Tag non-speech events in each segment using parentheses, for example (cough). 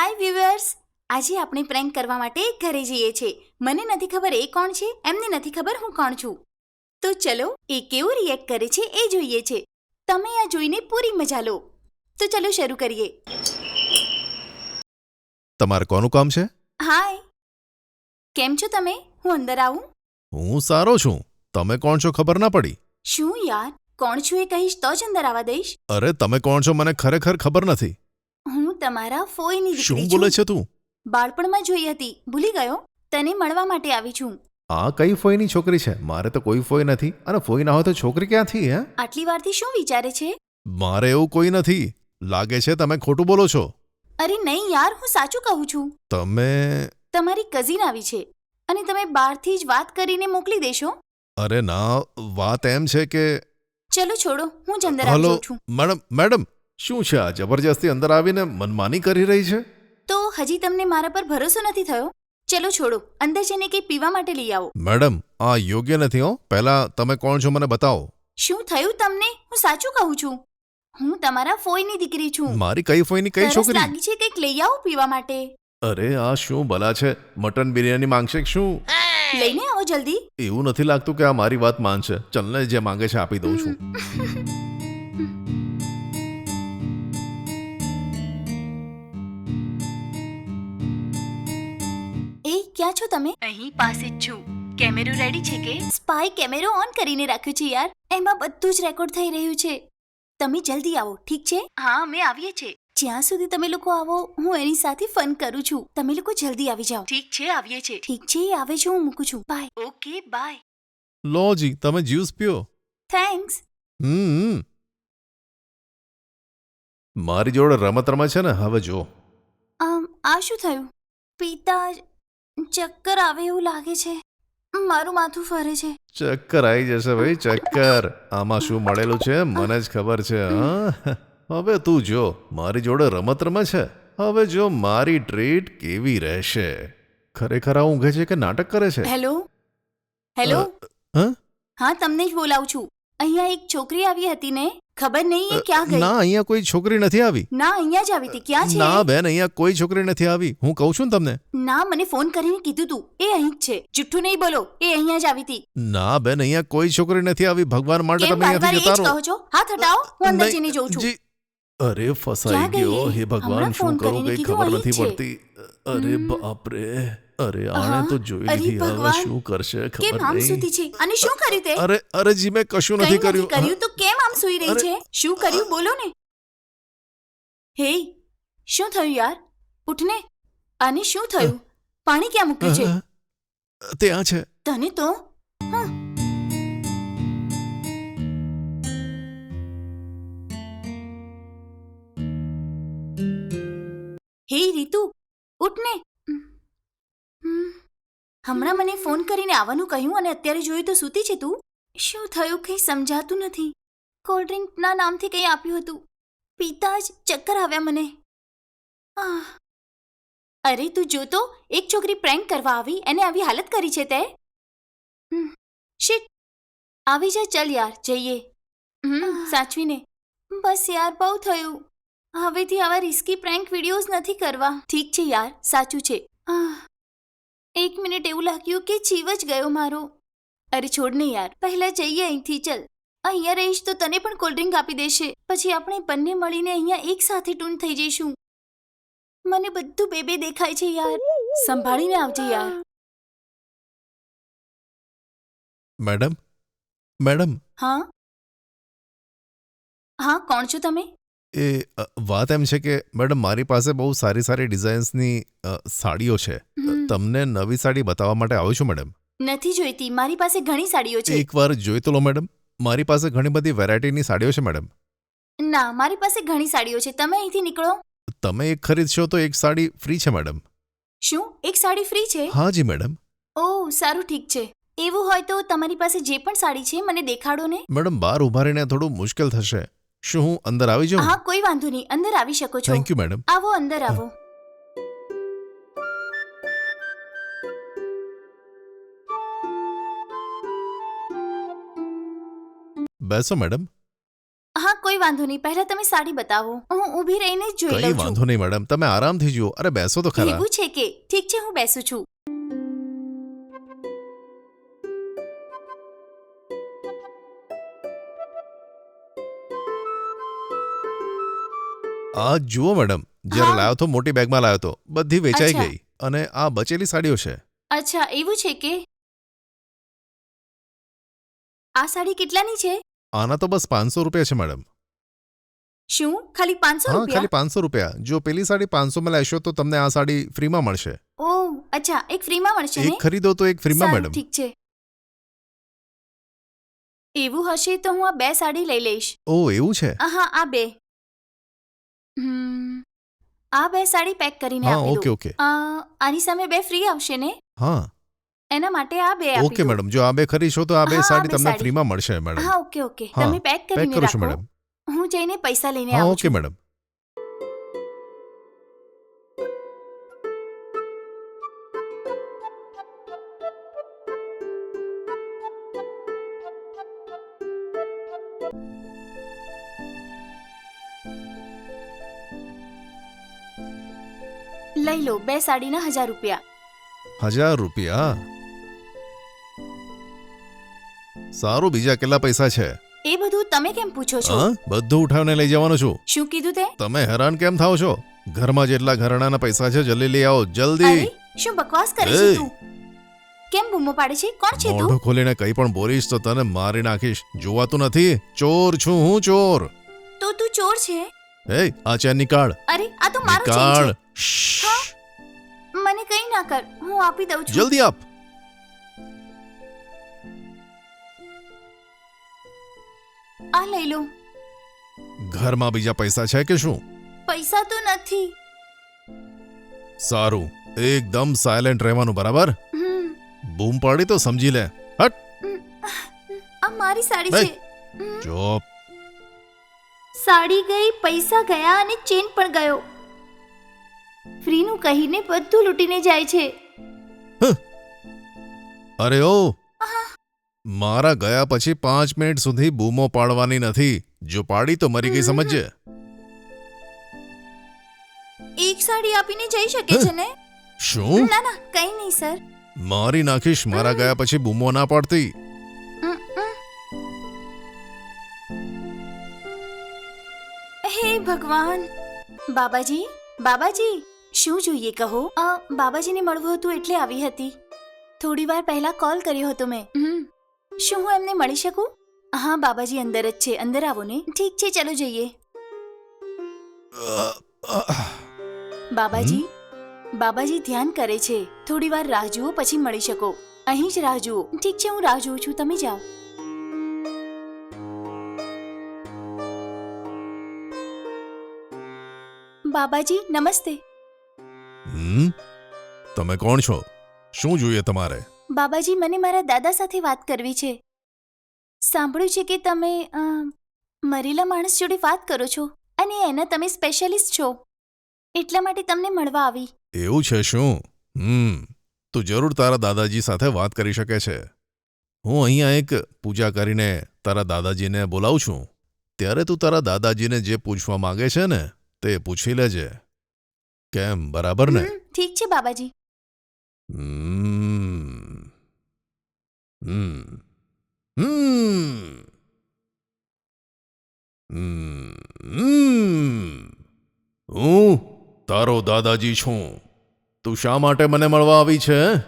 હાય viewers આજે આપણે prank કરવા માટે ઘરે જઈએ છીએ. મને નથી ખબર એ કોણ છે એમને નથી ખબર હું કોણ છું. તો ચલો એ કેવું રિએક્ટ કરે છે એ જોઈએ છે. તમે આ જોઈને પૂરી મજા લો. તો ચલો શરૂ કરીએ. તમારે કોનું કામ છે? હાય કેમ છો તમે? હું અંદર આવું? હું સારો છું. તમે કોણ છો ખબર ના પડી? શું યાર? કોણ છું એ કહીશ તો જ અંદર આવવા દઈશ. અરે તમે કોણ છો મને ખરેખર ખબર નથી. તમારા ફોઈની શું દીકરી બોલે છું. છે તું? બાળપણમાં જોઈ હતી. ભૂલી ગયો. તને મળવા માટે આવી છું. આ કઈ ફોઈની છોકરી છે? મારે તો કોઈ ફોઈ નથી. અને ફોઈ ના હોય તો છોકરી ક્યાંથી હે? આટલી વારથી શું વિચારે છે? મારે એવું કોઈ નથી. લાગે છે તમે ખોટું બોલો છો. અરે નહીં યાર હું સાચું કહું છું. તમે તમારી કઝિન આવી છે. અને તમે બહારથી જ વાત કરીને મોકલી દેશો. અરે ના વાત એમ છે કે ચલો છોડો હું જ અંદર આવી હલો જાઉં છું. મેડમ મેડમ શું છે આ જબરજસ્તી અંદર આવીને મનમાની કરી રહી છે? તો હજી તમને મારા પર ભરોસો નથી થયો? ચલો છોડો અંદર જઈને કંઈ પીવા માટે લઈ આવો. મેડમ આ યોગ્ય નથી હો. પહેલા તમે કોણ છો મને બતાવો. શું થયું તમને? હું સાચું કહું છું. હું તમારા ફોઈની દીકરી છું. મારી કઈ ફોઈની કઈ છોકરી? લાગી છે કંઈક લઈ આવો પીવા માટે. અરે આ શું ભલા છે? મટન બિરયાની માંગશે શું? લઈને આવો જલ્દી. એવું નથી લાગતું કે આ મારી વાત માનશે. ચલને જે માંગે છે આપી દઉં છું. છો તમે? અહીં પાસે જ છું. કેમેરો રેડી છે કે? સ્પાય કેમેરો ઓન કરીને રાખ્યો છે યાર. એમાં બધું જ રેકોર્ડ થઈ રહ્યું છે. તમે જલ્દી આવો ઠીક છે? હા અમે આવીએ છીએ. જ્યાં સુધી તમે લોકો આવો હું એની સાથે ફન કરું છું. તમે લોકો જલ્દી આવી જાઓ. ઠીક છે આવીએ છીએ. ઠીક છે આવે છે હું મૂકું છું. બાય ઓકે બાય લો જી તમે જ્યુસ પીઓ. થેન્ક્સ હમ. મારી જોડે રમત રમે છે ને હવે જો. આમ આ શું થયું? પિતા ચક્કર આવે એવું લાગે છે. મારું માથું ફરે છે. ચક્કર આવી જશે ભાઈ ચક્કર. આમાં શું મળેલું છે? મને જ ખબર છે હા? હવે તું જો મારી જોડે રમત રમે છે. હવે જો મારી ટ્રીટ કેવી રહેશે? ખરેખર આ ઊંઘે છે કે નાટક કરે છે? હેલો હેલો હ? હા તમને જ બોલાવું છું. અહીંયા એક છોકરી આવી હતી ને ખબર નહીં એ ક્યાં ગઈ? ના અહીંયા કોઈ છોકરી નથી આવી. ના અહીંયા જ આવી હતી. ક્યાં છે ના બેન અહીંયા કોઈ છોકરી નથી આવી. હું કહું છું ને તમને. ના મને ફોન કરીને કીધું તું. એ અહીં જ છે. જુઠ્ઠું નહીં બોલો. એ અહીંયા જ આવી હતી. ના બેન અહીંયા કોઈ છોકરી નથી આવી. ભગવાન માટે તમે અહીંયાથી જતા કહો છો? હાથ હટાવો હું અંદર જઈને જોઉં છું. અરે ફસાઈ ગયો. હે ભગવાન શું કરું? કઈ ખબર નથી પડતી. અરે. બાપ રે અરે આણે તો જોઈ લીધી હવે શું કરશે? કેમ આમ સૂતી છે? અને શું કર્યું તે? અરે અરે જી મેં કશું નથી કર્યું. કર્યું તો કેમ આમ સૂઈ રહી છે? શું કર્યું? બોલો ને. હે શું થયું યાર? ઉઠને આને શું થયું? પાણી ક્યાં મૂક્યું છે? ત્યાં છે. તને તો? હં. રીતુ ઉઠને. હમણાં મને ફોન કરીને આવવાનું કહ્યું અને અત્યારે જોયું તો સૂતી છે તું. શું થયું કંઈ સમજાતું નથી? કોલ્ડ ડ્રિંકના નામથી કંઈ આપ્યું હતું. પીતા જ ચક્કર આવ્યા મને. અરે તું જોતો એક છોકરી પ્રેન્ક કરવા આવી એને આવી હાલત કરી છે તે. શિટ આવી જા ચલ યાર જઈએ. હમ સાચવીને. બસ યાર બહુ થયું. હવેથી આવા રિસ્કી પ્રેન્ક વિડીયોઝ નથી કરવા. ઠીક છે યાર સાચું છે. એક મિનિટ એવું લાગ્યું કે જીવ જ ગયો મારો. અરે છોડ ને યાર પહેલા જઈએ અહીંથી ચલ. અહીંયા રહીશ તો તને પણ કોલ્ડ ડ્રિંક આપી દેશે. પછી આપણે બંને મળીને અહીંયા એક સાથે ટૂન થઈ જઈશું. મને બધું બેબે દેખાય છે યાર. સંભાળીને આવજે યાર. મેડમ? મેડમ? હા? હા કોણ છો તમે? એ અ, વાત એમ છે કે મેડમ મારી પાસે બહુ સારી સારી ડિઝાઇન્સની અ, સાડીઓ છે. હમ. તમને નવી સાડી બતાવવા માટે આવ્યો છું મેડમ? નથી જોઈતી. મારી પાસે ઘણી સાડીઓ છે. એકવાર જોઈ તો લો મેડમ. મારી પાસે ઘણી બધી વેરાયટીની સાડીઓ છે મેડમ. ના મારી પાસે ઘણી સાડીઓ છે. તમે અહીંથી નીકળો. તમે એક ખરીદશો તો એક સાડી ફ્રી છે મેડમ. શું? એક સાડી ફ્રી છે? હા જી મેડમ. ઓહ સારું ઠીક છે. એવું હોય તો તમારી પાસે જે પણ સાડી છે મને દેખાડો ને. મેડમ બહાર ઊભા રહીને થોડું મુશ્કેલ થશે. શું હું અંદર આવી જાઉં? હા કોઈ વાંધો નહીં. અંદર આવી શકો છો. થેન્ક યુ મેડમ આવો અંદર આવો. બેસો મેડમ હા કોઈ વાંધો નહીં. પહેલા તમે સાડી બતાવો. હું ઊભી રહીને જ જોઈ કઈ લઉં છું. વાંધો નહીં મેડમ તમે આરામથી જુઓ. અરે બેસો તો ખરા. એવું છે કે? ઠીક છે હું બેસું છું. આ જુઓ મેડમ જ્યારે લાવ્યો તો મોટી બેગમાં લાવ્યો તો બધી વેચાઈ ગઈ અને આ બચેલી સાડીઓ છે. અચ્છા એવું છે કે? આ સાડી કેટલાની છે? આના તો બસ પાંચસો રૂપિયા છે મેડમ. શું? ખાલી પાંચસો હા ખાલી પાંચસો રૂપિયા. જો પેલી સાડી પાંચસોમાં લેશો તો તમને આ સાડી ફ્રીમાં મળશે. ઓ અચ્છા એક ફ્રીમાં મળશે ને? એક ખરીદો તો એક ફ્રીમાં સારું, મેડમ. ઠીક છે. એવું હશે તો હું આ બે સાડી લઈ લઈશ. ઓ એવું છે? હા આ બે. હમ, આ બે સાડી પેક કરીને હા આપી ઓકે દો ઓકે અ, આની સામે બે ફ્રી આવશે ને? હા. એના માટે આ બે આપી ઓકે દો. મેડમ જો આ બે ખરીદશો તો આ બે હા, આ સાડી બે તમને સાડી. ફ્રીમાં મળશે મેડમ હા ઓકે ઓકે હા, તમે પેક પેક કરીને કરું છું રાખો મેડમ હું જઈને પૈસા લઈને હા આવું ઓકે છું. મેડમ લઈ લો બે સાડીના હજાર રૂપિયા. હજાર રૂપિયા? સારું બીજા કેટલા પૈસા છે? એ બધું તમે કેમ પૂછો છો? હા બધું ઉઠાવીને લઈ જવાનું છું. શું કીધું તે? તમે હેરાન કેમ થાવ છો? ઘરમાં જેટલા ઘરણાના પૈસા છે જલ્દી લઈ આવો જલ્દી. અરે શું બકવાસ કરે છે! તું? કેમ બૂમો પાડે છે? કોણ છે તું? મોઢું ખોલીને કંઈ પણ બોલીશ તો તને મારી નાખીશ. જોવાતું નથી. ચોર છું હું ચોર. તો તું ચોર છે? એ આ ચેન નીકાળ. અરે આ તો મારો ચેન છે. મને કઈ ના કર. હું આપી દઉં છું. જલ્દી આપ. આ લઈ લો. ઘરમાં બીજા પૈસા છે કે શું? પૈસા તો નથી. સારું. એકદમ સાયલેન્ટ રહેવાનું બરાબર? બૂમ પાડી તો સમજી લે. હટ. આ મારી સાડી છે. જો સાડી ગઈ પૈસા ગયા અને ચેન પણ ગયો. ફ્રીનું કહીને બધું લૂંટીને જાય છે. અરે ઓ. મારા ગયા પછી પાંચ મિનિટ સુધી બૂમો પાડવાની નથી. જો પાડી તો મરી ગઈ સમજજે? એક સાડી આપીને જઈ શકે છે ને? શું? ના ના કઈ નહીં સર. મારી નાખીશ મારા ગયા પછી બૂમો ના પાડતી. હે ભગવાન. બાબાજી બાબાજી. શું જોઈએ કહો? અ, બાબાજીને મળવું હતું એટલે આવી હતી. થોડી વાર પહેલા કોલ કર્યો હતો મેં. હમ. શું હું એમને મળી શકું? હા બાબાજી અંદર જ છે. અંદર આવો ને. ઠીક છે ચલો જઈએ. બાબાજી બાબાજી ધ્યાન કરે છે. થોડી વાર રાહ જુઓ પછી મળી શકો. અહીં જ રાહ જુઓ. ઠીક છે હું રાહ જોઉં છું. તમે જાઓ. બાબાજી નમસ્તે. હમ? તમે કોણ છો? શું જોઈએ તમારે? બાબાજી મને મારા દાદા સાથે વાત કરવી છે. સાંભળ્યું છે કે તમે અ, મરેલા માણસ જોડે વાત કરો છો અને એના તમે સ્પેશિયલિસ્ટ છો. એટલા માટે તમને મળવા આવી. એવું છે શું? હમ તું જરૂર તારા દાદાજી સાથે વાત કરી શકે છે. હું અહીંયા એક પૂજા કરીને તારા દાદાજીને બોલાવું છું. ત્યારે તું તારા દાદાજીને જે પૂછવા માંગે છે ને તે પૂછી લેજે. કેમ? બરાબર ને? ઠીક છે બાબાજી. હમ હમ હમ. હું તારો દાદાજી છું. તું શા માટે મને મળવા આવી છે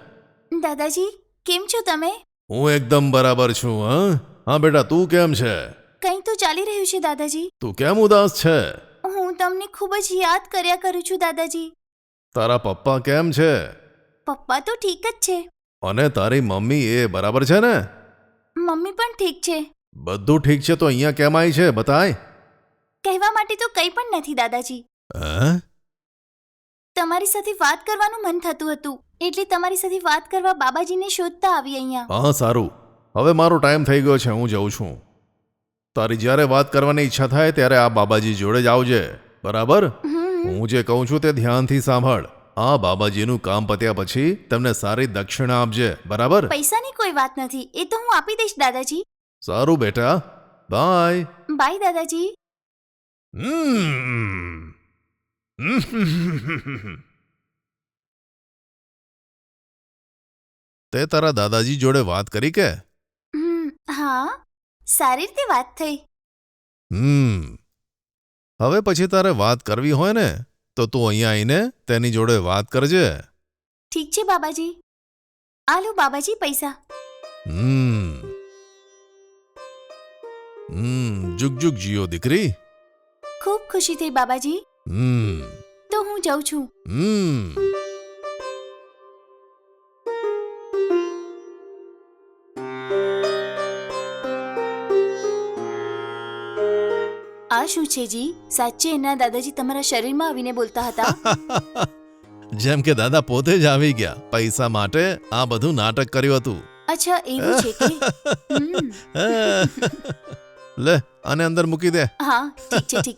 દાદાજી કેમ છો તમે? હું એકદમ બરાબર છું હા? હા બેટા તું કેમ છે? કંઈ તો ચાલી રહ્યું છે દાદાજી. તું કેમ ઉદાસ છે? હું તમને ખૂબ જ યાદ કર્યા કરું છું દાદાજી. તારા પપ્પા કેમ છે? પપ્પા તો ઠીક જ છે. અને તારી મમ્મી એ બરાબર છે ને? મમ્મી પણ ઠીક છે. બધું ઠીક છે તો અહીંયા કેમ આવી છે બતાય. કહેવા માટે તો કંઈ પણ નથી દાદાજી. હે? તમારી સાથે વાત કરવાનું મન થતું હતું એટલે તમારી સાથે વાત કરવા બાબાજીને શોધતા આવી અહીંયા. હા સારું. હવે મારો ટાઈમ થઈ ગયો છે હું જઉં છું. તારી જ્યારે વાત કરવાની ઈચ્છા થાય ત્યારે આ બાબાજી જોડે જ આવજે. બરાબર? હું જે કહું છું તે ધ્યાનથી સાંભળ. આ બાબાજીનું કામ પત્યા પછી તમને સારી દક્ષિણા આપજે. બરાબર? પૈસાની કોઈ વાત નથી. એ તો હું આપી દઈશ દાદાજી. સારું બેટા. બાય. બાય દાદાજી. તે તારા દાદાજી જોડે વાત કરી કે? હા. સારી રીતે વાત થઈ. હમ. હવે પછી તારે વાત કરવી હોય ને તો તું અહીંયા આવીને તેની જોડે વાત કરજે. ઠીક છે બાબાજી. આલો બાબાજી પૈસા. હમ. હમ જુગ જુગ જીઓ દીકરી. ખૂબ ખુશી થઈ બાબાજી. હમ. તો હું જાઉં છું. હમ. આ શું છે જી? સાચે એના દાદાજી તમારા શરીરમાં આવીને બોલતા હતા? (laughs) જેમ કે દાદા પોતે જ આવી ગયા પૈસા માટે આ બધું નાટક કર્યું હતું. અચ્છા એવું છે કે? (laughs) હમ, (laughs) લે આને અંદર મૂકી દે. હા ઠીક છે ઠીક